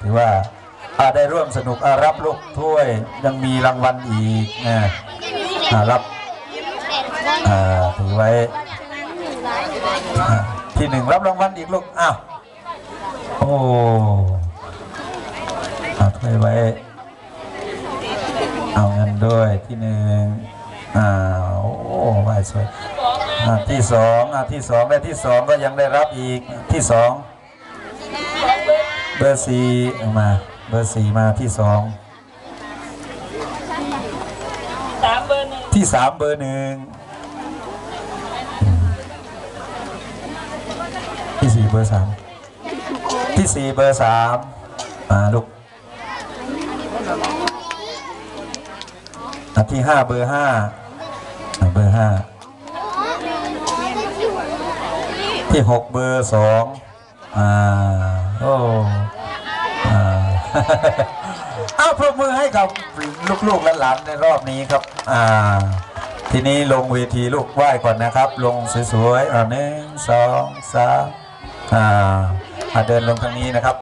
ถือว่าอาได้ร่วมสนุกรับลูกถ้วยยังมีรางวัลอีกนะอ่รับถือไว้ที่หนึ่งรับรางวัลอีกลูกอ้าวโอ้เอาถ้วยไว้ เอาเงินด้วยที่หนึ่งอ่าโอ้ไหวสวยที่สองที่สองได้ที่สองก็ยังได้รับอีกที่สอง เบอร์สี่เอามา เบอร์สี่มาที่สองสามเบอร์หนึ่งที่สามเบอร์หนึ่งที่สี่เบอร์สามที่สี่เบอร์สามอ่าลูกอะที่ห้าเบอร์ห้าอะเบอร์ห้าที่หกเบอร์สองอ่าโอ้อ่า เอาปรบมือให้กับลูกๆและหลานในรอบนี้ครับ อ่า ทีนี้ลงเวทีลูกไหว้ก่อนนะครับ ลงสวยๆอ่าหนึ่งสองสามอ่าอ่าเดินลงทางนี้นะครับ